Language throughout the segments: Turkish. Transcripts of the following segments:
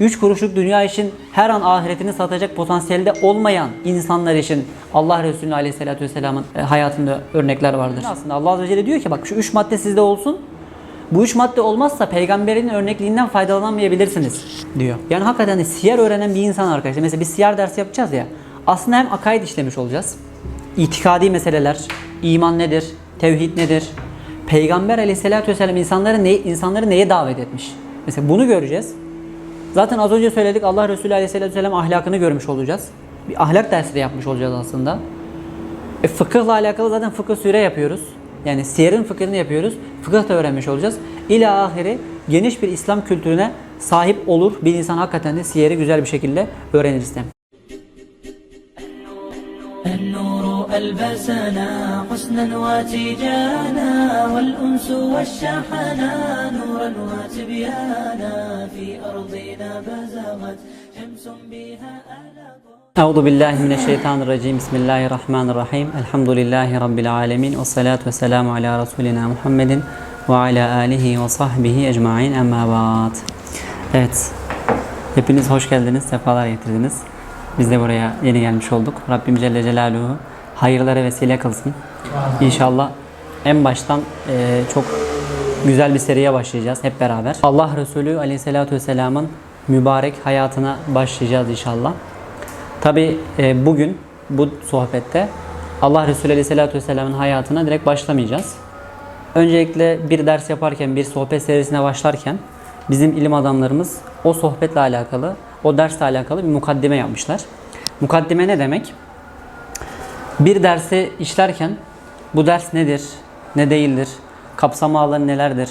Üç kuruşluk dünya için her an ahiretini satacak potansiyelde olmayan insanlar için Allah Resulü Aleyhisselatü Vesselam'ın e, hayatında örnekler vardır. Aslında Allah Azze ve Celle diyor ki bak şu üç madde sizde olsun. Bu üç madde olmazsa peygamberin örnekliğinden faydalanamayabilirsiniz diyor. Yani hakikaten siyer öğrenen bir insan arkadaşlar. Mesela biz siyer dersi yapacağız ya. Aslında hem akaid işlemiş olacağız. İtikadi meseleler, iman nedir, tevhid nedir? Peygamber aleyhissalatü vesselam insanları, ne, insanları neye davet etmiş? Mesela bunu göreceğiz. Zaten az önce söyledik Allah Resulü Aleyhisselatü Vesselam ahlakını görmüş olacağız. Bir ahlak dersi de yapmış olacağız aslında. E, fıkıhla alakalı zaten fıkıh süre yapıyoruz. Yani siyerin fıkhını yapıyoruz. Fıkıh da öğrenmiş olacağız. İla ahiri geniş bir İslam kültürüne sahip olur. Bir insan hakikaten de siyeri güzel bir şekilde öğrenirse. ألبسنا حسنا وتيجانا والأنس والشحنا نورا وتبيانا في أرضنا بزغت شمس بها ألقى Euzu billahi mineşşeytanirracim. Bismillahirrahmanirrahim. Elhamdülillahi rabbil alamin ve salatu vesselamu ala rasulina Muhammedin ve ala alihi ve sahbihi ecmaîn. Amma ba'd. Evet. Hepiniz hoş geldiniz. Sefalar getirdiniz. Biz de buraya yeni gelmiş olduk. Rabbim Celle Celaluhu hayırlara vesile kılsın. İnşallah en baştan eee, çok güzel bir seriye başlayacağız hep beraber. Allah Resulü Aleyhisselatü Vesselam'ın mübarek hayatına başlayacağız inşallah. Tabi bugün bu sohbette Allah Resulü Aleyhisselatü Vesselam'ın hayatına direkt başlamayacağız. Öncelikle bir ders yaparken, bir sohbet serisine başlarken bizim ilim adamlarımız o sohbetle alakalı, o dersle alakalı bir mukaddime yapmışlar. Mukaddime ne demek? Bir dersi işlerken bu ders nedir, ne değildir, kapsama alanı nelerdir,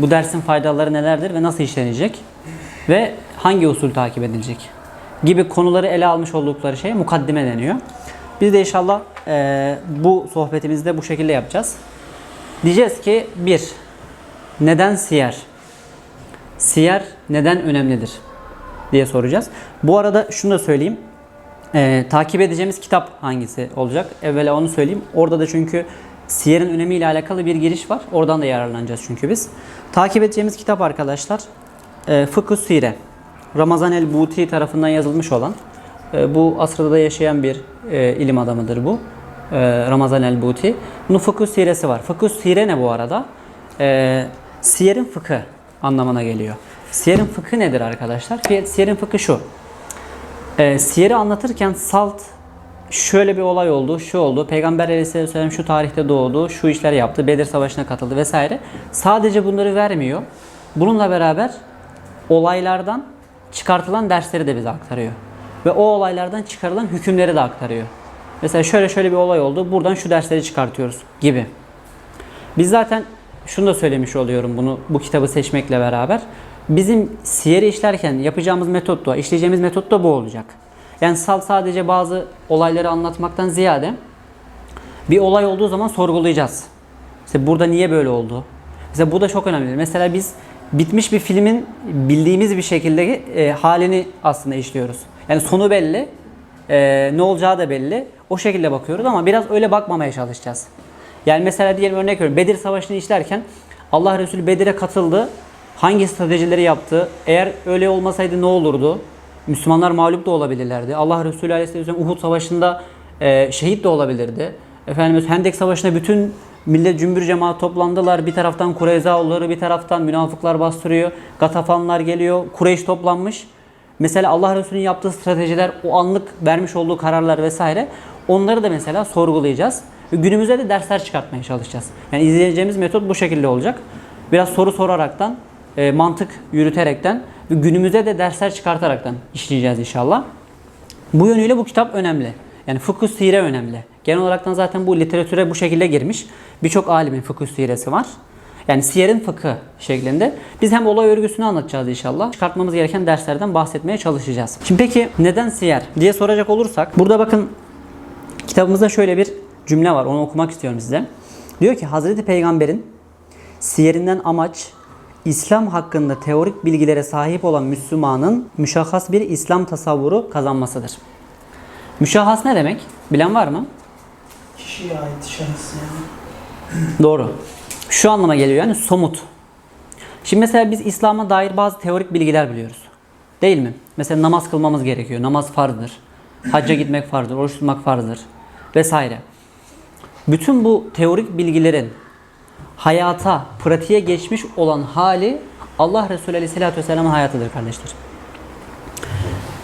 bu dersin faydaları nelerdir ve nasıl işlenecek ve hangi usul takip edilecek gibi konuları ele almış oldukları şey mukaddime deniyor. Biz de inşallah eee, bu sohbetimizde bu şekilde yapacağız. Diyeceğiz ki bir, neden siyer? Siyer neden önemlidir? diye soracağız. Bu arada şunu da söyleyeyim. Ee, takip edeceğimiz kitap hangisi olacak? Evvela onu söyleyeyim. Orada da çünkü siyerin önemiyle alakalı bir giriş var. Oradan da yararlanacağız çünkü biz. Takip edeceğimiz kitap arkadaşlar e, Fıkıh Sire. Ramazan el-Buti tarafından yazılmış olan e, bu asırda da yaşayan bir e, ilim adamıdır bu. E, Ramazan el-Buti. Bunun Fıkıh Siresi var. Fıkıh Sire ne bu arada? E, siyerin fıkı anlamına geliyor. Siyerin fıkı nedir arkadaşlar? Siyerin fıkı şu. E, siyeri anlatırken salt şöyle bir olay oldu, şu oldu. Peygamber aleyhisselam şu tarihte doğdu, şu işler yaptı, Bedir Savaşı'na katıldı vesaire. Sadece bunları vermiyor. Bununla beraber olaylardan çıkartılan dersleri de bize aktarıyor. Ve o olaylardan çıkarılan hükümleri de aktarıyor. Mesela şöyle şöyle bir olay oldu, buradan şu dersleri çıkartıyoruz gibi. Biz zaten şunu da söylemiş oluyorum bunu bu kitabı seçmekle beraber. Bizim siyeri işlerken yapacağımız metot da, işleyeceğimiz metot da bu olacak. Yani sal sadece bazı olayları anlatmaktan ziyade bir olay olduğu zaman sorgulayacağız. İşte burada niye böyle oldu? Mesela bu da çok önemli. Mesela biz bitmiş bir filmin bildiğimiz bir şekilde e, halini aslında işliyoruz. Yani sonu belli, e, ne olacağı da belli. O şekilde bakıyoruz ama biraz öyle bakmamaya çalışacağız. Yani mesela diyelim örnek veriyorum Bedir Savaşı'nı işlerken Allah Resulü Bedir'e katıldı. Hangi stratejileri yaptı? Eğer öyle olmasaydı ne olurdu? Müslümanlar mağlup da olabilirlerdi. Allah Resulü Aleyhisselam Uhud Savaşı'nda e, şehit de olabilirdi. Efendimiz Hendek Savaşı'nda bütün millet cümbür cemaat toplandılar. Bir taraftan Kureyzaoğulları, bir taraftan münafıklar bastırıyor. Gatafanlar geliyor. Kureyş toplanmış. Mesela Allah Resulü'nün yaptığı stratejiler, o anlık vermiş olduğu kararlar vesaire onları da mesela sorgulayacağız. Ve günümüze de dersler çıkartmaya çalışacağız. Yani izleyeceğimiz metot bu şekilde olacak. Biraz soru soraraktan, e, mantık yürüterekten ve günümüze de dersler çıkartaraktan işleyeceğiz inşallah. Bu yönüyle bu kitap önemli. Yani fıkıh sire önemli. Genel olaraktan zaten bu literatüre bu şekilde girmiş. Birçok alimin fıkıh siresi var. Yani siyerin fıkı şeklinde. Biz hem olay örgüsünü anlatacağız inşallah. Çıkartmamız gereken derslerden bahsetmeye çalışacağız. Şimdi peki neden siyer diye soracak olursak burada bakın kitabımızda şöyle bir cümle var. Onu okumak istiyorum size. Diyor ki Hazreti Peygamber'in siyerinden amaç İslam hakkında teorik bilgilere sahip olan Müslümanın müşahhas bir İslam tasavvuru kazanmasıdır. Müşahhas ne demek? Bilen var mı? Kişiye ait şahıs yani. Doğru. Şu anlama geliyor yani somut. Şimdi mesela biz İslam'a dair bazı teorik bilgiler biliyoruz. Değil mi? Mesela namaz kılmamız gerekiyor. Namaz farzdır. Hacca gitmek farzdır. Oruç tutmak farzdır. Vesaire. Bütün bu teorik bilgilerin hayata, pratiğe geçmiş olan hali Allah Resulü Aleyhisselatü Vesselam'ın hayatıdır kardeşler.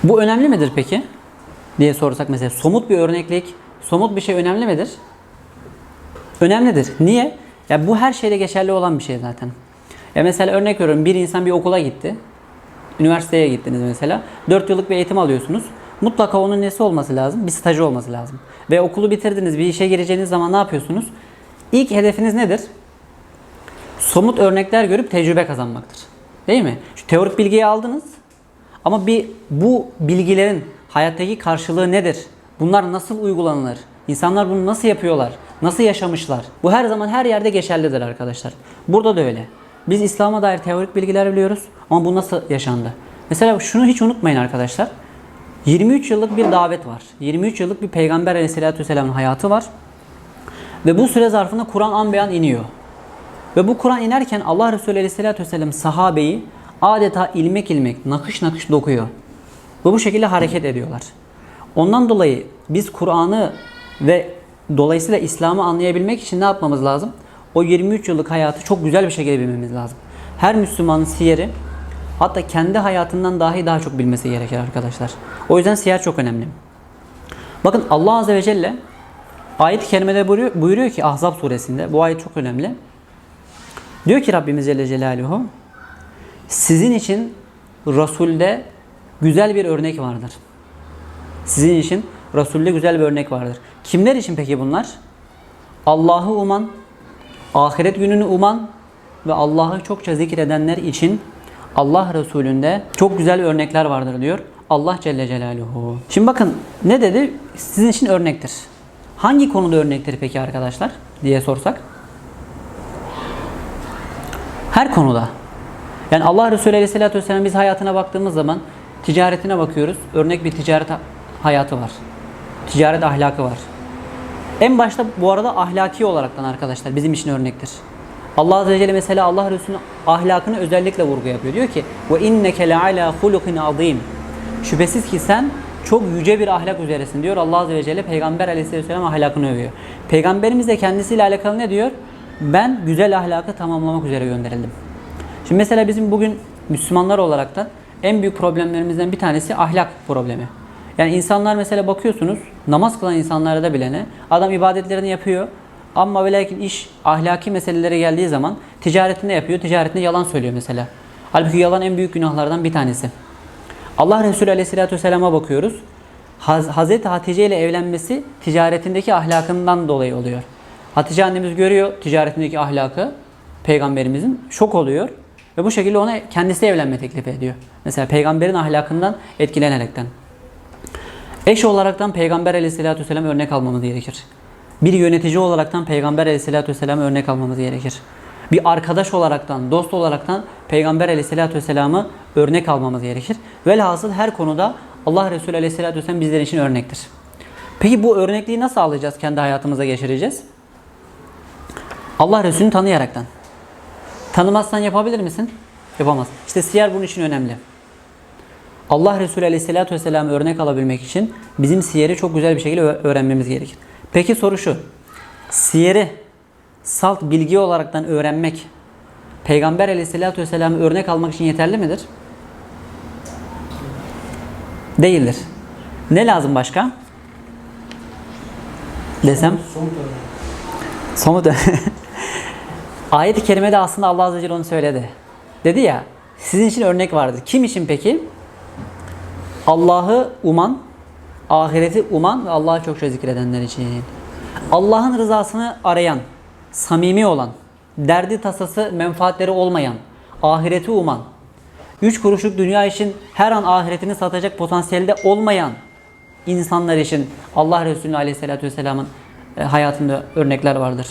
Bu önemli midir peki? diye sorsak mesela somut bir örneklik, somut bir şey önemli midir? Önemlidir. Niye? Ya bu her şeyde geçerli olan bir şey zaten. Ya mesela örnek veriyorum bir insan bir okula gitti. Üniversiteye gittiniz mesela. 4 yıllık bir eğitim alıyorsunuz. Mutlaka onun nesi olması lazım? Bir stajı olması lazım. Ve okulu bitirdiniz, bir işe gireceğiniz zaman ne yapıyorsunuz? İlk hedefiniz nedir? Somut örnekler görüp tecrübe kazanmaktır. Değil mi? Şu teorik bilgiyi aldınız. Ama bir bu bilgilerin hayattaki karşılığı nedir? Bunlar nasıl uygulanır? İnsanlar bunu nasıl yapıyorlar? Nasıl yaşamışlar? Bu her zaman her yerde geçerlidir arkadaşlar. Burada da öyle. Biz İslam'a dair teorik bilgiler biliyoruz ama bu nasıl yaşandı? Mesela şunu hiç unutmayın arkadaşlar. 23 yıllık bir davet var. 23 yıllık bir peygamber aleyhissalatü vesselamın hayatı var. Ve bu süre zarfında Kur'an an beyan iniyor. Ve bu Kur'an inerken Allah Resulü Aleyhisselatü Vesselam sahabeyi adeta ilmek ilmek, nakış nakış dokuyor. Ve bu şekilde hareket ediyorlar. Ondan dolayı biz Kur'an'ı ve dolayısıyla İslam'ı anlayabilmek için ne yapmamız lazım? O 23 yıllık hayatı çok güzel bir şekilde bilmemiz lazım. Her Müslümanın siyeri hatta kendi hayatından dahi daha çok bilmesi gerekir arkadaşlar. O yüzden siyer çok önemli. Bakın Allah Azze ve Celle ayet-i kerimede buyuruyor, buyuruyor ki Ahzab suresinde bu ayet çok önemli. Diyor ki Rabbimiz Celle Celaluhu sizin için Resul'de güzel bir örnek vardır. Sizin için Resul'de güzel bir örnek vardır. Kimler için peki bunlar? Allah'ı uman, ahiret gününü uman ve Allah'ı çokça zikredenler için Allah Resulü'nde çok güzel örnekler vardır diyor Allah Celle Celaluhu. Şimdi bakın ne dedi? Sizin için örnektir. Hangi konuda örnektir peki arkadaşlar diye sorsak? Her konuda. Yani Allah Resulü Aleyhisselatü Vesselam biz hayatına baktığımız zaman ticaretine bakıyoruz. Örnek bir ticaret hayatı var. Ticaret ahlakı var. En başta bu arada ahlaki olaraktan arkadaşlar bizim için örnektir. Allah Azze ve Celle mesela Allah Resulü'nün ahlakını özellikle vurgu yapıyor. Diyor ki ve inneke leala hulukin azim. Şüphesiz ki sen çok yüce bir ahlak üzeresin diyor Allah Azze ve Celle Peygamber Aleyhisselam ahlakını övüyor. Peygamberimiz de kendisiyle alakalı ne diyor? Ben güzel ahlakı tamamlamak üzere gönderildim. Şimdi mesela bizim bugün Müslümanlar olarak da en büyük problemlerimizden bir tanesi ahlak problemi. Yani insanlar mesela bakıyorsunuz namaz kılan insanlara da bilene adam ibadetlerini yapıyor ama ve lakin iş ahlaki meselelere geldiği zaman ticaretinde yapıyor, ticaretinde yalan söylüyor mesela. Halbuki yalan en büyük günahlardan bir tanesi. Allah Resulü Aleyhisselatü Vesselam'a bakıyoruz. Haz Hazreti Hatice ile evlenmesi ticaretindeki ahlakından dolayı oluyor. Hatice annemiz görüyor ticaretindeki ahlakı peygamberimizin şok oluyor ve bu şekilde ona kendisi evlenme teklif ediyor. Mesela peygamberin ahlakından etkilenerekten. Eş olaraktan peygamber aleyhissalatü vesselam örnek almamız gerekir. Bir yönetici olaraktan peygamber aleyhissalatü vesselam örnek almamız gerekir. Bir arkadaş olaraktan, dost olaraktan peygamber aleyhissalatü vesselamı örnek almamız gerekir. Velhasıl her konuda Allah Resulü aleyhissalatü vesselam bizler için örnektir. Peki bu örnekliği nasıl alacağız, kendi hayatımıza geçireceğiz? Allah Resulü'nü tanıyaraktan. Tanımazsan yapabilir misin? Yapamaz. İşte siyer bunun için önemli. Allah Resulü Aleyhisselatü Vesselam'ı örnek alabilmek için bizim siyeri çok güzel bir şekilde öğrenmemiz gerekir. Peki soru şu. Siyeri salt bilgi olaraktan öğrenmek Peygamber Aleyhisselatü Vesselam'ı örnek almak için yeterli midir? Değildir. Ne lazım başka? Desem? Somut. Somut Ayet-i kerimede aslında Allah Azze ve Celle onu söyledi. Dedi ya, sizin için örnek vardır. Kim için peki? Allah'ı uman, ahireti uman ve Allah'ı çokça zikredenler için. Allah'ın rızasını arayan, samimi olan, derdi tasası, menfaatleri olmayan, ahireti uman, üç kuruşluk dünya için her an ahiretini satacak potansiyelde olmayan insanlar için Allah Resulü Aleyhisselatü Vesselam'ın e, hayatında örnekler vardır.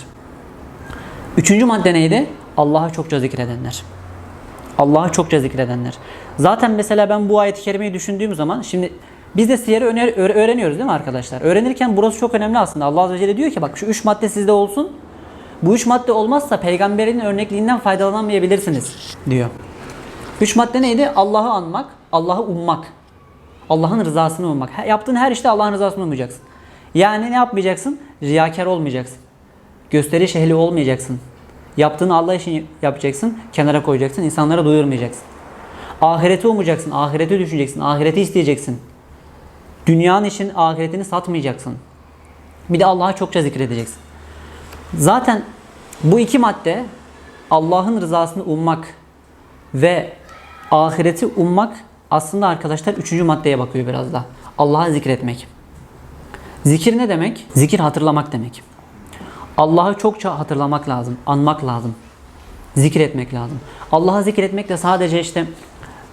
Üçüncü madde neydi? Allah'ı çokça zikredenler. Allah'ı çokça zikredenler. Zaten mesela ben bu ayet-i kerimeyi düşündüğüm zaman şimdi biz de siyeri öğreniyoruz değil mi arkadaşlar? Öğrenirken burası çok önemli aslında. Allah Azze ve Celle diyor ki bak şu üç madde sizde olsun. Bu üç madde olmazsa peygamberin örnekliğinden faydalanamayabilirsiniz diyor. Üç madde neydi? Allah'ı anmak, Allah'ı ummak. Allah'ın rızasını ummak. Yaptığın her işte Allah'ın rızasını ummayacaksın. Yani ne yapmayacaksın? Riyakar olmayacaksın. Gösteriş ehli olmayacaksın. Yaptığını Allah için yapacaksın, kenara koyacaksın, insanlara duyurmayacaksın. Ahireti umacaksın, ahireti düşüneceksin, ahireti isteyeceksin. Dünyanın için ahiretini satmayacaksın. Bir de Allah'a çokça zikredeceksin. Zaten bu iki madde Allah'ın rızasını ummak ve ahireti ummak aslında arkadaşlar üçüncü maddeye bakıyor biraz da. Allah'a zikretmek. Zikir ne demek? Zikir hatırlamak demek. Allah'ı çokça hatırlamak lazım, anmak lazım. Zikretmek lazım. Allah'a zikretmek de sadece işte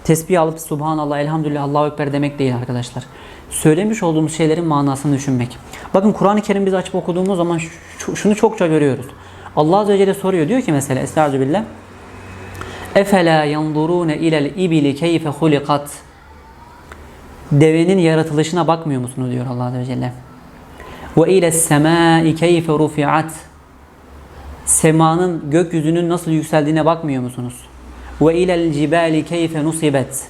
tesbih alıp Subhanallah, Elhamdülillah, Allahu Ekber demek değil arkadaşlar. Söylemiş olduğumuz şeylerin manasını düşünmek. Bakın Kur'an-ı Kerim biz açıp okuduğumuz zaman şu- şunu çokça görüyoruz. Allah Azze ve Celle soruyor. Diyor ki mesela Estağfirullah. Efela yanzurune ilel ibili keyfe hulikat. Devenin yaratılışına bakmıyor musunuz diyor Allah Azze ve Celle. Ve ile semai keyfe rufiat. Semanın gökyüzünün nasıl yükseldiğine bakmıyor musunuz? Ve ilel cibali keyfe nusibet.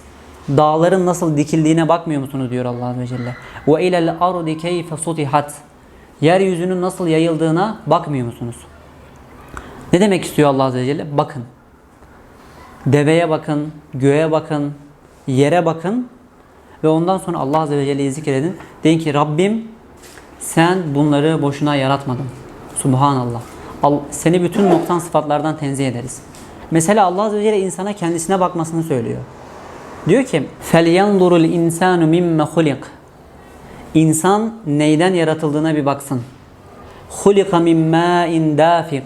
Dağların nasıl dikildiğine bakmıyor musunuz diyor Allah Azze ve Celle. Ve ilel ardi keyfe sutihat. Yeryüzünün nasıl yayıldığına bakmıyor musunuz? Ne demek istiyor Allah Azze ve Celle? Bakın. Deveye bakın, göğe bakın, yere bakın ve ondan sonra Allah Azze ve Celle'yi zikredin. Deyin ki Rabbim sen bunları boşuna yaratmadın. Subhanallah. Al- Seni bütün noksan sıfatlardan tenzih ederiz. Mesela Allah Azze ve Celle insana kendisine bakmasını söylüyor. Diyor ki فَلْيَنْظُرُ الْاِنْسَانُ مِمَّ خُلِقٍ İnsan neyden yaratıldığına bir baksın. خُلِقَ مِنْ مَاءٍ دَافِقٍ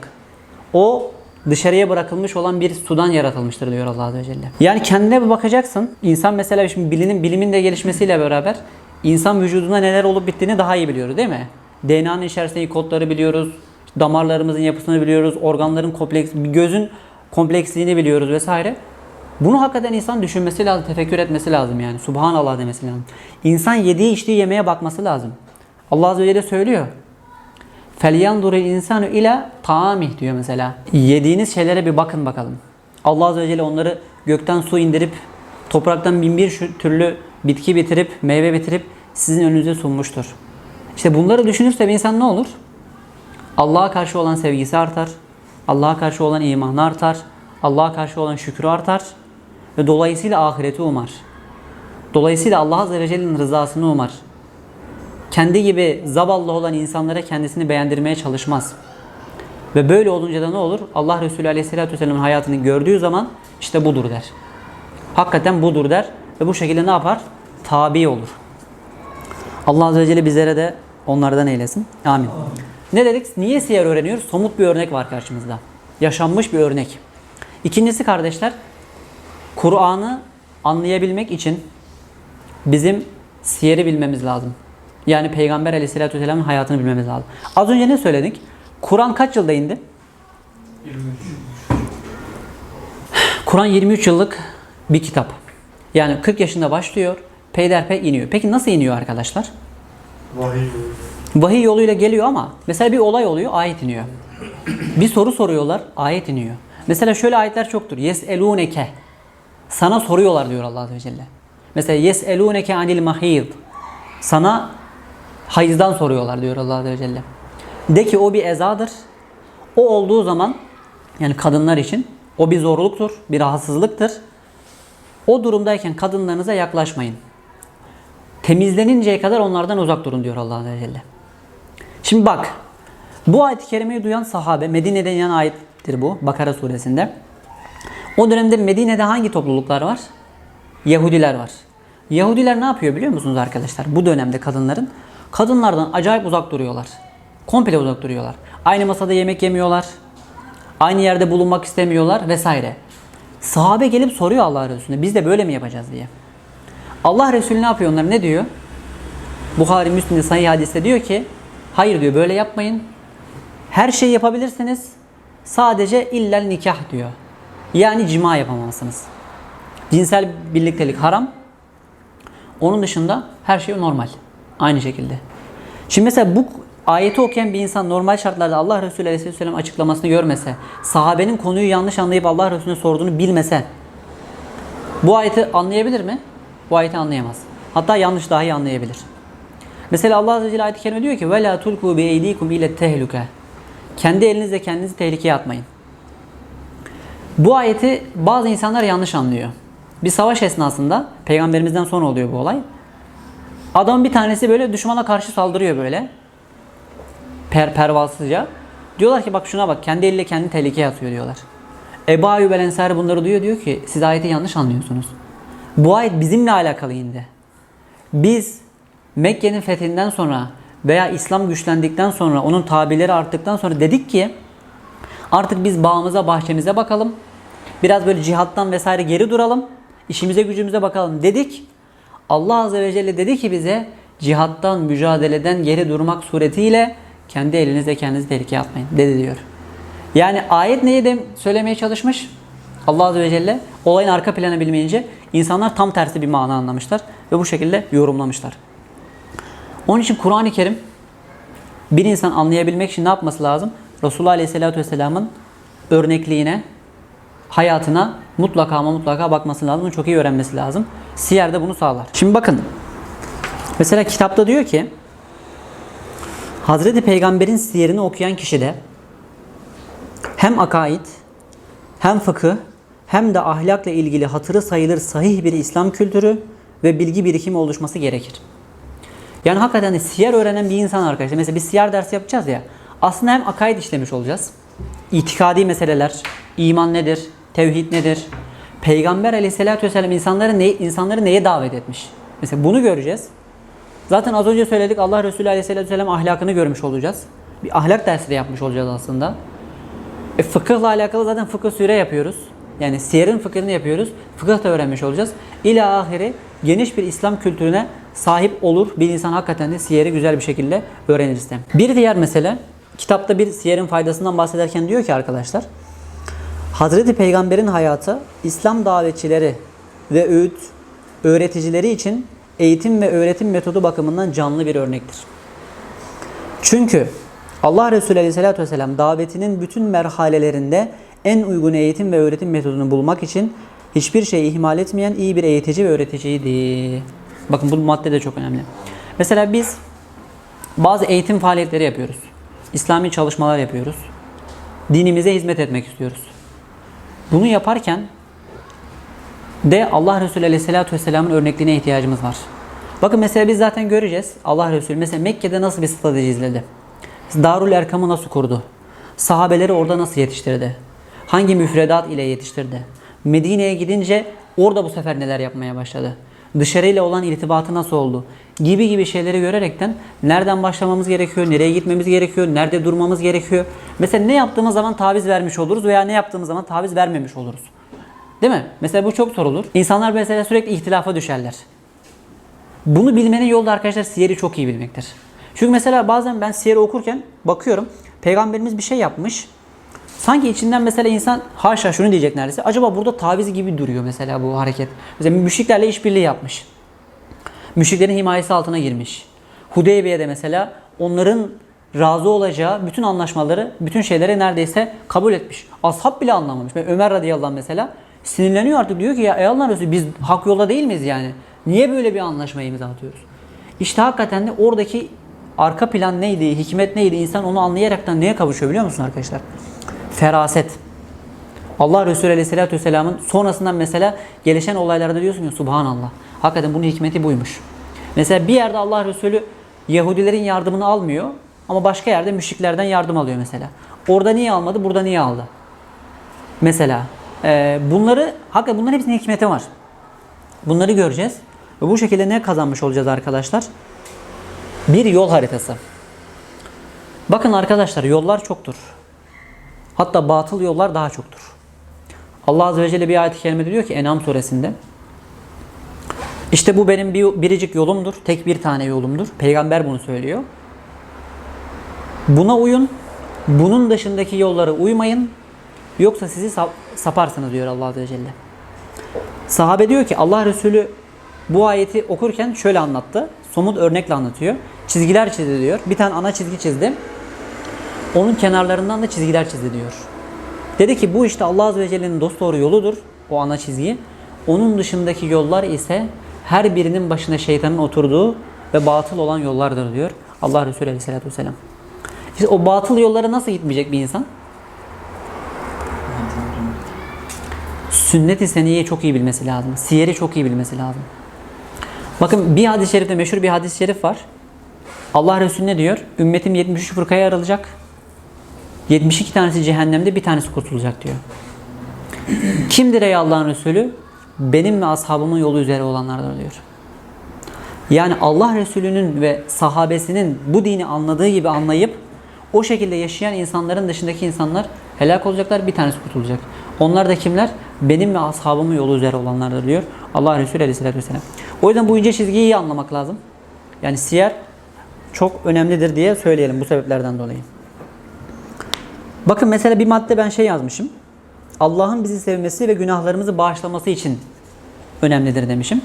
O dışarıya bırakılmış olan bir sudan yaratılmıştır diyor Allah Azze ve Celle. Yani kendine bir bakacaksın. İnsan mesela şimdi bilinin, bilimin de gelişmesiyle beraber insan vücudunda neler olup bittiğini daha iyi biliyoruz değil mi? DNA'nın içerisindeki kodları biliyoruz. Damarlarımızın yapısını biliyoruz. Organların kompleks, gözün kompleksliğini biliyoruz vesaire. Bunu hakikaten insan düşünmesi lazım, tefekkür etmesi lazım yani. Subhanallah demesi lazım. İnsan yediği içtiği yemeğe bakması lazım. Allah Azze ve Celle söylüyor. فَلْيَنْظُرِ الْاِنْسَانُ اِلَى طَعَامِهِ diyor mesela. Yediğiniz şeylere bir bakın bakalım. Allah Azze ve Celle onları gökten su indirip, topraktan bin bir şu türlü bitki bitirip, meyve bitirip sizin önünüze sunmuştur. İşte bunları düşünürse bir insan ne olur? Allah'a karşı olan sevgisi artar. Allah'a karşı olan imanı artar. Allah'a karşı olan şükrü artar. Ve dolayısıyla ahireti umar. Dolayısıyla Allah Azze ve Celle'nin rızasını umar. Kendi gibi zavallı olan insanlara kendisini beğendirmeye çalışmaz. Ve böyle olunca da ne olur? Allah Resulü Aleyhisselatü Vesselam'ın hayatını gördüğü zaman işte budur der. Hakikaten budur der. Ve bu şekilde ne yapar? Tabi olur. Allah Azze ve Celle bizlere de onlardan eylesin. Amin. Ne dedik? Niye siyer öğreniyoruz? Somut bir örnek var karşımızda. Yaşanmış bir örnek. İkincisi kardeşler, Kur'an'ı anlayabilmek için bizim siyeri bilmemiz lazım. Yani Peygamber Aleyhisselatü Vesselam'ın hayatını bilmemiz lazım. Az önce ne söyledik? Kur'an kaç yılda indi? Kur'an 23 yıllık bir kitap. Yani 40 yaşında başlıyor, peyderpey iniyor. Peki nasıl iniyor arkadaşlar? Vahiy Vahiy yoluyla geliyor ama mesela bir olay oluyor, ayet iniyor. Bir soru soruyorlar, ayet iniyor. Mesela şöyle ayetler çoktur. Yeseluneke. Sana soruyorlar diyor Allah Azze ve Celle. Mesela yeseluneke anil mahid. Sana hayızdan soruyorlar diyor Allah Azze ve Celle. De ki o bir ezadır. O olduğu zaman yani kadınlar için o bir zorluktur, bir rahatsızlıktır. O durumdayken kadınlarınıza yaklaşmayın. Temizleninceye kadar onlardan uzak durun diyor Allah Azze ve Celle. Şimdi bak. Bu ayet-i kerimeyi duyan sahabe, Medine'de inen ayettir bu. Bakara suresinde. O dönemde Medine'de hangi topluluklar var? Yahudiler var. Yahudiler ne yapıyor biliyor musunuz arkadaşlar? Bu dönemde kadınların kadınlardan acayip uzak duruyorlar. Komple uzak duruyorlar. Aynı masada yemek yemiyorlar. Aynı yerde bulunmak istemiyorlar vesaire. Sahabe gelip soruyor Allah Resulüne biz de böyle mi yapacağız diye. Allah Resulü ne yapıyor onlar? Ne diyor? Buhari Müslim'de sahih hadiste diyor ki hayır diyor böyle yapmayın. Her şeyi yapabilirsiniz. Sadece illel nikah diyor. Yani cima yapamazsınız. Cinsel birliktelik haram. Onun dışında her şey normal. Aynı şekilde. Şimdi mesela bu ayeti okuyan bir insan normal şartlarda Allah Resulü Aleyhisselam açıklamasını görmese, sahabenin konuyu yanlış anlayıp Allah Resulüne sorduğunu bilmese bu ayeti anlayabilir mi? bu ayeti anlayamaz. Hatta yanlış dahi anlayabilir. Mesela Allah Azze ve Celle ayet-i kerime diyor ki وَلَا تُلْقُوا بِاَيْد۪يكُمْ اِلَى التَّهْلُكَ Kendi elinizle kendinizi tehlikeye atmayın. Bu ayeti bazı insanlar yanlış anlıyor. Bir savaş esnasında peygamberimizden sonra oluyor bu olay. Adam bir tanesi böyle düşmana karşı saldırıyor böyle. Per pervasızca. Diyorlar ki bak şuna bak kendi eliyle kendini tehlikeye atıyor diyorlar. Ebu Ayyub el Ensari bunları duyuyor diyor ki siz ayeti yanlış anlıyorsunuz. Bu ayet bizimle alakalı indi. Biz Mekke'nin fethinden sonra veya İslam güçlendikten sonra onun tabileri arttıktan sonra dedik ki artık biz bağımıza bahçemize bakalım. Biraz böyle cihattan vesaire geri duralım. İşimize gücümüze bakalım dedik. Allah Azze ve Celle dedi ki bize cihattan, mücadeleden geri durmak suretiyle kendi elinizle kendinizi tehlikeye atmayın dedi diyor. Yani ayet neyi de söylemeye çalışmış? Allah Azze ve Celle olayın arka planı bilmeyince insanlar tam tersi bir mana anlamışlar ve bu şekilde yorumlamışlar. Onun için Kur'an-ı Kerim bir insan anlayabilmek için ne yapması lazım? Resulullah Aleyhisselatü Vesselam'ın örnekliğine, hayatına mutlaka ama mutlaka bakması lazım. Bunu çok iyi öğrenmesi lazım. Siyer de bunu sağlar. Şimdi bakın. Mesela kitapta diyor ki Hazreti Peygamber'in siyerini okuyan kişi de hem akaid, hem fıkıh, hem de ahlakla ilgili hatırı sayılır sahih bir İslam kültürü ve bilgi birikimi oluşması gerekir. Yani hakikaten de siyer öğrenen bir insan arkadaşlar. Mesela biz siyer dersi yapacağız ya. Aslında hem akaid işlemiş olacağız. İtikadi meseleler, iman nedir, tevhid nedir? Peygamber aleyhissalatü vesselam insanları, ne, insanları neye davet etmiş? Mesela bunu göreceğiz. Zaten az önce söyledik Allah Resulü aleyhissalatü vesselam ahlakını görmüş olacağız. Bir ahlak dersi de yapmış olacağız aslında. E, fıkıhla alakalı zaten fıkıh süre yapıyoruz. Yani siyerin fıkhını yapıyoruz. Fıkıh da öğrenmiş olacağız. İla ahiri geniş bir İslam kültürüne sahip olur. Bir insan hakikaten de siyeri güzel bir şekilde öğrenirse. Bir diğer mesele kitapta bir siyerin faydasından bahsederken diyor ki arkadaşlar Hazreti Peygamber'in hayatı İslam davetçileri ve öğüt öğreticileri için eğitim ve öğretim metodu bakımından canlı bir örnektir. Çünkü Allah Resulü Aleyhisselatü Vesselam davetinin bütün merhalelerinde en uygun eğitim ve öğretim metodunu bulmak için hiçbir şeyi ihmal etmeyen iyi bir eğitici ve öğreticiydi. Bakın bu madde de çok önemli. Mesela biz bazı eğitim faaliyetleri yapıyoruz. İslami çalışmalar yapıyoruz. Dinimize hizmet etmek istiyoruz. Bunu yaparken de Allah Resulü Aleyhisselatü Vesselam'ın örnekliğine ihtiyacımız var. Bakın mesela biz zaten göreceğiz. Allah Resulü mesela Mekke'de nasıl bir strateji izledi? Darul Erkam'ı nasıl kurdu? Sahabeleri orada nasıl yetiştirdi? Hangi müfredat ile yetiştirdi? Medine'ye gidince orada bu sefer neler yapmaya başladı? Dışarıyla olan irtibatı nasıl oldu? Gibi gibi şeyleri görerekten nereden başlamamız gerekiyor, nereye gitmemiz gerekiyor, nerede durmamız gerekiyor. Mesela ne yaptığımız zaman taviz vermiş oluruz veya ne yaptığımız zaman taviz vermemiş oluruz. Değil mi? Mesela bu çok sorulur. İnsanlar mesela sürekli ihtilafa düşerler. Bunu bilmenin yolu da arkadaşlar siyeri çok iyi bilmektir. Çünkü mesela bazen ben siyeri okurken bakıyorum. Peygamberimiz bir şey yapmış. Sanki içinden mesela insan haşa şunu diyecek neredeyse. Acaba burada taviz gibi duruyor mesela bu hareket. Mesela müşriklerle işbirliği yapmış. Müşriklerin himayesi altına girmiş. Hudeybiye'de mesela onların razı olacağı bütün anlaşmaları, bütün şeyleri neredeyse kabul etmiş. Ashab bile anlamamış. Mesela Ömer radıyallahu anh mesela sinirleniyor artık diyor ki ya ey Allah'ın Resulü biz hak yolda değil miyiz yani? Niye böyle bir anlaşmayı imza atıyoruz? İşte hakikaten de oradaki arka plan neydi, hikmet neydi insan onu anlayaraktan neye kavuşuyor biliyor musun arkadaşlar? Feraset. Allah Resulü Aleyhisselatü Vesselam'ın sonrasından mesela gelişen olaylarda diyorsun ya Subhanallah. Hakikaten bunun hikmeti buymuş. Mesela bir yerde Allah Resulü Yahudilerin yardımını almıyor ama başka yerde müşriklerden yardım alıyor mesela. Orada niye almadı, burada niye aldı? Mesela e, bunları, hakikaten bunların hepsinin hikmeti var. Bunları göreceğiz. Ve bu şekilde ne kazanmış olacağız arkadaşlar? Bir yol haritası. Bakın arkadaşlar yollar çoktur. Hatta batıl yollar daha çoktur. Allah Azze ve Celle bir ayet-i kerimede diyor ki Enam suresinde İşte bu benim bir, biricik yolumdur. Tek bir tane yolumdur. Peygamber bunu söylüyor. Buna uyun. Bunun dışındaki yollara uymayın. Yoksa sizi sap- saparsınız diyor Allah Azze ve Celle. Sahabe diyor ki Allah Resulü bu ayeti okurken şöyle anlattı. Somut örnekle anlatıyor. Çizgiler çizdi diyor. Bir tane ana çizgi çizdi. Onun kenarlarından da çizgiler çizdi diyor. Dedi ki bu işte Allah Azze ve Celle'nin dosdoğru yoludur. O ana çizgi. Onun dışındaki yollar ise her birinin başına şeytanın oturduğu ve batıl olan yollardır diyor Allah Resulü Aleyhisselatü Vesselam. İşte o batıl yollara nasıl gitmeyecek bir insan? Sünnet-i seniyeyi çok iyi bilmesi lazım. Siyeri çok iyi bilmesi lazım. Bakın bir hadis-i şerifte meşhur bir hadis-i şerif var. Allah Resulü ne diyor? Ümmetim 73 fırkaya ayrılacak. 72 tanesi cehennemde bir tanesi kurtulacak diyor. Kimdir ey Allah'ın Resulü? Benim ve ashabımın yolu üzere olanlardır diyor. Yani Allah Resulü'nün ve sahabesinin bu dini anladığı gibi anlayıp o şekilde yaşayan insanların dışındaki insanlar helak olacaklar, bir tanesi kurtulacak. Onlar da kimler? Benim ve ashabımın yolu üzere olanlardır diyor Allah Resulü Aleyhisselatü Vesselam. O yüzden bu ince çizgiyi iyi anlamak lazım. Yani siyer çok önemlidir diye söyleyelim bu sebeplerden dolayı. Bakın mesela bir madde ben şey yazmışım. Allah'ın bizi sevmesi ve günahlarımızı bağışlaması için önemlidir demişim.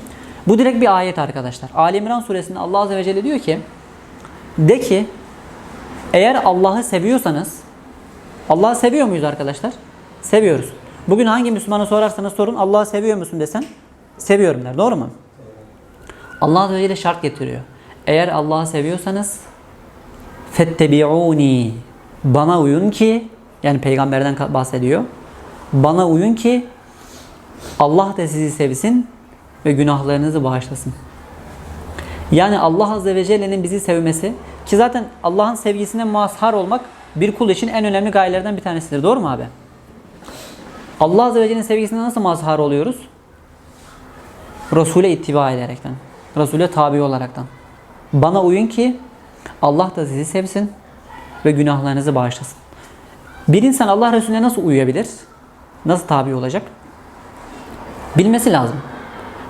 Bu direkt bir ayet arkadaşlar. Ali İmran suresinde Allah Azze ve Celle diyor ki de ki eğer Allah'ı seviyorsanız Allah'ı seviyor muyuz arkadaşlar? Seviyoruz. Bugün hangi Müslümana sorarsanız sorun Allah'ı seviyor musun desen seviyorum der. Doğru mu? Allah Azze ve Celle şart getiriyor. Eğer Allah'ı seviyorsanız fettebi'uni bana uyun ki yani peygamberden bahsediyor. Bana uyun ki Allah da sizi sevsin ve günahlarınızı bağışlasın. Yani Allah Azze ve Celle'nin bizi sevmesi ki zaten Allah'ın sevgisine mazhar olmak bir kul için en önemli gayelerden bir tanesidir. Doğru mu abi? Allah Azze ve Celle'nin sevgisine nasıl mazhar oluyoruz? Resul'e ittiba ederekten. Resul'e tabi olaraktan. Bana uyun ki Allah da sizi sevsin ve günahlarınızı bağışlasın. Bir insan Allah Resulüne nasıl uyuyabilir? Nasıl tabi olacak? Bilmesi lazım.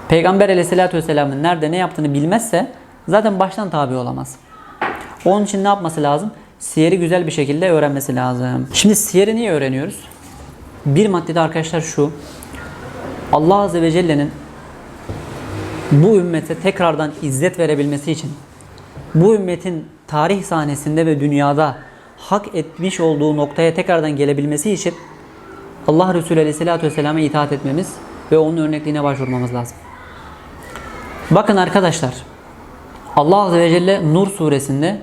Peygamber aleyhissalatü vesselamın nerede ne yaptığını bilmezse zaten baştan tabi olamaz. Onun için ne yapması lazım? Siyeri güzel bir şekilde öğrenmesi lazım. Şimdi siyeri niye öğreniyoruz? Bir maddede arkadaşlar şu. Allah Azze ve Celle'nin bu ümmete tekrardan izzet verebilmesi için bu ümmetin tarih sahnesinde ve dünyada hak etmiş olduğu noktaya tekrardan gelebilmesi için Allah Resulü Aleyhisselatü Vesselam'a itaat etmemiz ve onun örnekliğine başvurmamız lazım. Bakın arkadaşlar Allah Azze ve Celle Nur suresinde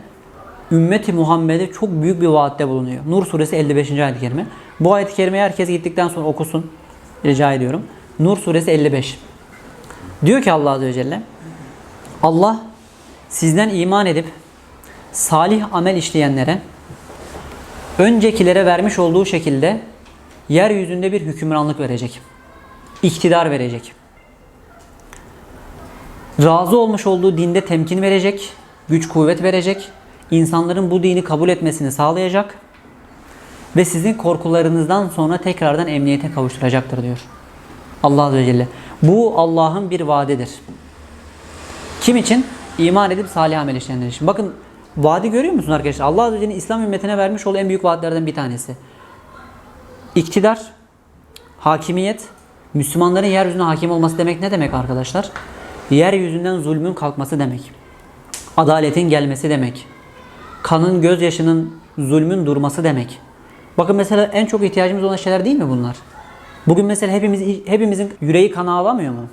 ümmeti Muhammed'e çok büyük bir vaatte bulunuyor. Nur suresi 55. ayet-i kerime. Bu ayet-i kerimeyi herkes gittikten sonra okusun. Rica ediyorum. Nur suresi 55. Diyor ki Allah Azze ve Celle Allah sizden iman edip salih amel işleyenlere öncekilere vermiş olduğu şekilde yeryüzünde bir hükümranlık verecek. İktidar verecek. Razı olmuş olduğu dinde temkin verecek, güç kuvvet verecek, insanların bu dini kabul etmesini sağlayacak ve sizin korkularınızdan sonra tekrardan emniyete kavuşturacaktır diyor. Allah Azze ve Celle. Bu Allah'ın bir vaadedir. Kim için? İman edip salih amel işleyenler için. Bakın vaadi görüyor musunuz arkadaşlar? Allah Azze ve Celle'nin İslam ümmetine vermiş olduğu en büyük vaatlerden bir tanesi. İktidar, hakimiyet, Müslümanların yeryüzüne hakim olması demek ne demek arkadaşlar? Yeryüzünden zulmün kalkması demek. Adaletin gelmesi demek. Kanın, gözyaşının, zulmün durması demek. Bakın mesela en çok ihtiyacımız olan şeyler değil mi bunlar? Bugün mesela hepimiz hepimizin yüreği kana alamıyor mu?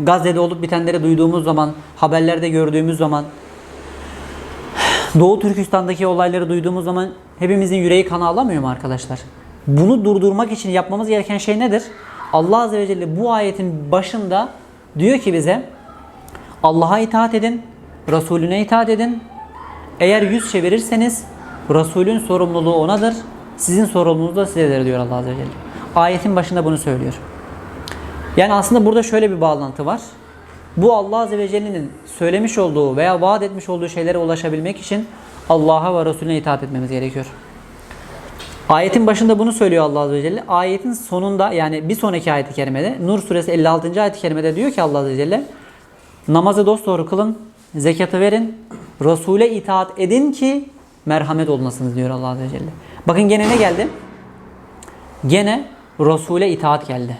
Gazze'de olup bitenleri duyduğumuz zaman, haberlerde gördüğümüz zaman, Doğu Türkistan'daki olayları duyduğumuz zaman hepimizin yüreği kana alamıyor mu arkadaşlar? Bunu durdurmak için yapmamız gereken şey nedir? Allah Azze ve Celle bu ayetin başında diyor ki bize Allah'a itaat edin, Resulüne itaat edin. Eğer yüz çevirirseniz Resulün sorumluluğu onadır. Sizin sorumluluğunuz da sizedir diyor Allah Azze ve Celle. Ayetin başında bunu söylüyor. Yani aslında burada şöyle bir bağlantı var. Bu Allah Azze ve Celle'nin söylemiş olduğu veya vaat etmiş olduğu şeylere ulaşabilmek için Allah'a ve Resulüne itaat etmemiz gerekiyor. Ayetin başında bunu söylüyor Allah Azze ve Celle. Ayetin sonunda yani bir sonraki ayet-i kerimede Nur suresi 56. ayet-i kerimede diyor ki Allah Azze ve Celle namazı dosdoğru kılın, zekatı verin, Resul'e itaat edin ki merhamet olmasınız diyor Allah Azze ve Celle. Bakın gene ne geldi? Gene Resul'e itaat geldi.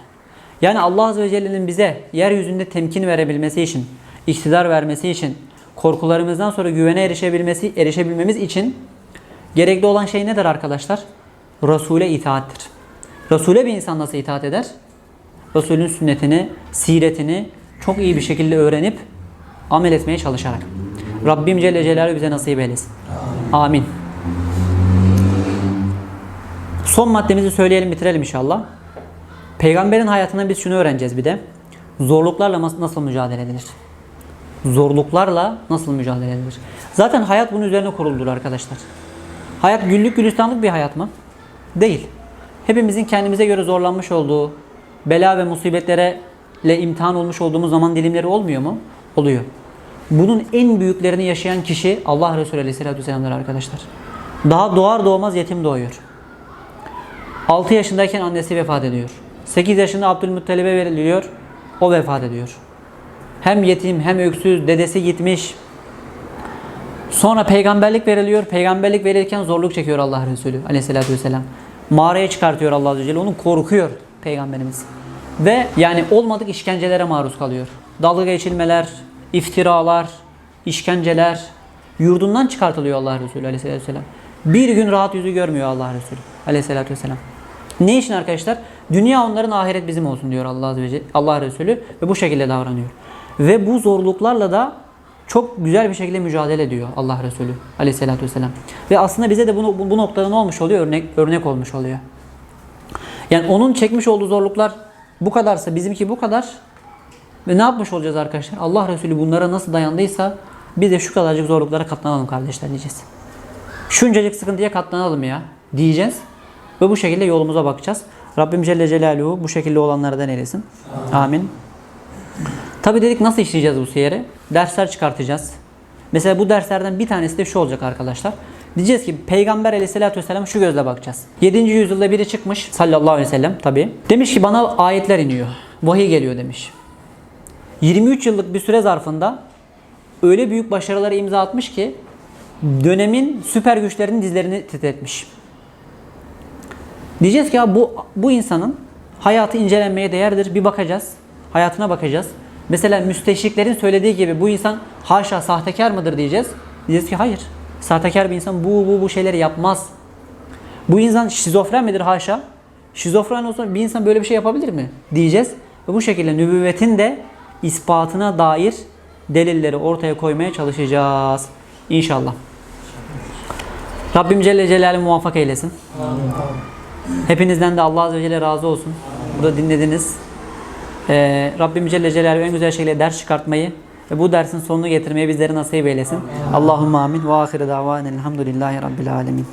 Yani Allah Azze ve Celle'nin bize yeryüzünde temkin verebilmesi için, iktidar vermesi için, korkularımızdan sonra güvene erişebilmesi, erişebilmemiz için gerekli olan şey nedir arkadaşlar? Resul'e itaattir. Resul'e bir insan nasıl itaat eder? Resul'ün sünnetini, siretini çok iyi bir şekilde öğrenip amel etmeye çalışarak. Rabbim Celle Celaluhu bize nasip eylesin. Amin. Son maddemizi söyleyelim bitirelim inşallah. Peygamberin hayatından biz şunu öğreneceğiz bir de. Zorluklarla nas- nasıl mücadele edilir? Zorluklarla nasıl mücadele edilir? Zaten hayat bunun üzerine kuruludur arkadaşlar. Hayat güllük gülistanlık bir hayat mı? Değil. Hepimizin kendimize göre zorlanmış olduğu, bela ve musibetlere ile imtihan olmuş olduğumuz zaman dilimleri olmuyor mu? Oluyor. Bunun en büyüklerini yaşayan kişi Allah Resulü Aleyhisselatü Vesselam'dır arkadaşlar. Daha doğar doğmaz yetim doğuyor. 6 yaşındayken annesi vefat ediyor. 8 yaşında Abdülmuttalib'e veriliyor. O vefat ediyor. Hem yetim hem öksüz, dedesi gitmiş. Sonra peygamberlik veriliyor. Peygamberlik verilirken zorluk çekiyor Allah Resulü aleyhissalatü vesselam. Mağaraya çıkartıyor Allah Azze. Onu korkuyor peygamberimiz. Ve yani olmadık işkencelere maruz kalıyor. Dalga geçilmeler, iftiralar, işkenceler. Yurdundan çıkartılıyor Allah Resulü aleyhissalatü vesselam. Bir gün rahat yüzü görmüyor Allah Resulü aleyhissalatü vesselam. Ne için arkadaşlar? Dünya onların ahiret bizim olsun diyor Allah Azze ve Celle, Allah Resulü ve bu şekilde davranıyor. Ve bu zorluklarla da çok güzel bir şekilde mücadele ediyor Allah Resulü Aleyhisselatü Vesselam. Ve aslında bize de bu, bu noktada ne olmuş oluyor? Örnek, örnek olmuş oluyor. Yani onun çekmiş olduğu zorluklar bu kadarsa bizimki bu kadar. Ve ne yapmış olacağız arkadaşlar? Allah Resulü bunlara nasıl dayandıysa biz de şu kadarcık zorluklara katlanalım kardeşler diyeceğiz. Şuncacık sıkıntıya katlanalım ya diyeceğiz. Ve bu şekilde yolumuza bakacağız. Rabbim Celle Celaluhu bu şekilde olanlardan eylesin. Amin. Tabi dedik nasıl işleyeceğiz bu seyeri? Dersler çıkartacağız. Mesela bu derslerden bir tanesi de şu olacak arkadaşlar. Diyeceğiz ki Peygamber aleyhissalatü vesselam şu gözle bakacağız. 7. yüzyılda biri çıkmış sallallahu aleyhi ve sellem tabi. Demiş ki bana ayetler iniyor. Vahiy geliyor demiş. 23 yıllık bir süre zarfında öyle büyük başarılara imza atmış ki dönemin süper güçlerinin dizlerini titretmiş. Diyeceğiz ki ya bu bu insanın hayatı incelenmeye değerdir. Bir bakacağız. Hayatına bakacağız. Mesela müsteşriklerin söylediği gibi bu insan haşa sahtekar mıdır diyeceğiz. Diyeceğiz ki hayır. Sahtekar bir insan bu bu bu şeyleri yapmaz. Bu insan şizofren midir haşa? Şizofren olsa bir insan böyle bir şey yapabilir mi? Diyeceğiz. Ve bu şekilde nübüvvetin de ispatına dair delilleri ortaya koymaya çalışacağız. İnşallah. Rabbim Celle Celaluhu muvaffak eylesin. Hepinizden de Allah Azze ve Celle razı olsun. Burada dinlediniz. Ee, Rabbim Celle Celaluhu en güzel şekilde ders çıkartmayı ve bu dersin sonunu getirmeyi bizlere nasip eylesin. Allahümme amin. Ve ahire davanen elhamdülillahi rabbil alemin.